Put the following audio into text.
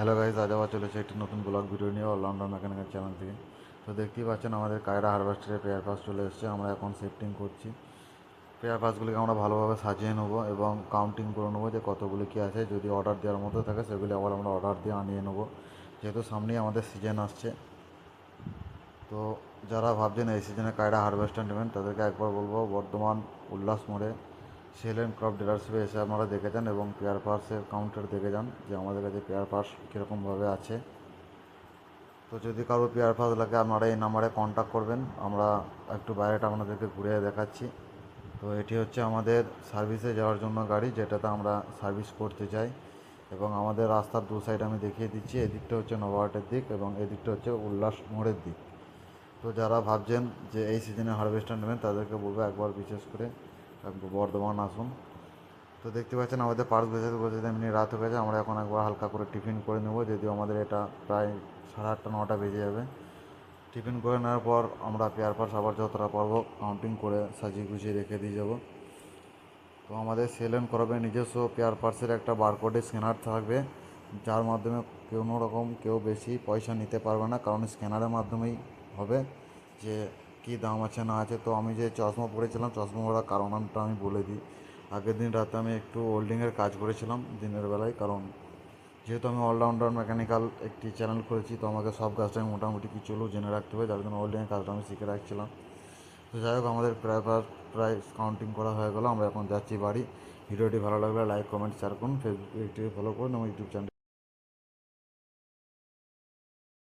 Hello guys আজ আবার চলেছে একটি নতুন ব্লগ ভিডিও নিয়ে অলরাউন্ডার মেকানিক্যাল চ্যানেল থেকে। তো দেখতেই পাচ্ছেন আমাদের কায়রা হারভেস্টারের পেয়ার পাস চলে এসেছে, আমরা এখন শিফটিং করছি। পেয়ার পাসগুলিকে আমরা ভালোভাবে সাজিয়ে নেব এবং কাউন্টিং করে নেব যে কতগুলি কী আছে। যদি অর্ডার দেওয়ার মতো থাকে, সেগুলি আবার আমরা অর্ডার দিয়ে আনিয়ে নেব। যেহেতু সামনেই আমাদের সিজন আসছে। তো যারা ভাবছেন এই সিজনে কায়রা হারভেস্টার নেবেন, তাদেরকে একবার বলব, বর্ধমান, উল্লাস মোড়ে সেল অ্যান্ড ক্রপ ডিলারশিপে এসে আপনারা দেখে যান এবং পেয়ার পার্সের কাউন্টার দেখে যান যে আমাদের কাছে পেয়ার পার্স কীরকমভাবে আছে। তো যদি কারও পেয়ার পাস লাগে, আপনারা এই নাম্বারে কন্ট্যাক্ট করবেন। আমরা একটু বাইরেটা আপনাদেরকে ঘুরে দেখাচ্ছি। তো এটি হচ্ছে আমাদের সার্ভিসে যাওয়ার জন্য গাড়ি, যেটাতে আমরা সার্ভিস করতে চাই। এবং আমাদের রাস্তার দু সাইড আমি দেখিয়ে দিচ্ছি। এদিকটা হচ্ছে নবাহাটের দিক এবং এদিকটা হচ্ছে উল্লাস মোড়ের দিক। তো যারা ভাবছেন যে এই সিজনে হারভেস্টার নেবেন, তাদেরকে বলব একবার বিশেষ করে বর্ধমান আসুন। তো দেখতে পাচ্ছেন আমাদের পার্ক বেজাতে বেজাতে এমনি রাত হয়ে গেছে, আমরা এখন একবার হালকা করে টিফিন করে নেব, যদিও আমাদের এটা প্রায় সাড়ে আটটা, নটা বেজে যাবে। টিফিন করে নেওয়ার পর আমরা পেয়ার পার্স আবার যতটা পারব কাউন্টিং করে সাজিয়ে গুছিয়ে রেখে দিয়ে যাব। তো আমাদের সেলেন করাবে নিজস্ব পেয়ার পার্সের একটা বারকোডে স্ক্যানার থাকবে, যার মাধ্যমে কোনো রকম কেউ বেশি পয়সা নিতে পারবে না, কারণ স্ক্যানারের মাধ্যমেই হবে যে কী দাম আছে না আছে, তো আমি যে চশমা পরেছিলাম, চশমা পরার কারণটা আমি বলে দিই। আগের দিন রাতে আমি একটু ওল্ডিংয়ের কাজ করেছিলাম দিনের বেলায়, কারণ যেহেতু আমি অলরাউন্ডার মেকানিক্যাল একটি চ্যানেল করেছি, তো আমাকে সব কাজটাই মোটামুটি কিছু হলেও জেনে রাখতে হবে, যার জন্য ওল্ডিংয়ের কাজটা আমি শিখে রাখছিলাম। তো যাই হোক, আমাদের প্রায় প্রায় কাউন্টিং করা হয়ে গেলো, আমরা এখন যাচ্ছি বাড়ি। ভিডিওটি ভালো লাগলে লাইক কমেন্ট শেয়ার করুন ফেসবুক ফলো করুন এবং ইউটিউব চ্যানেলটি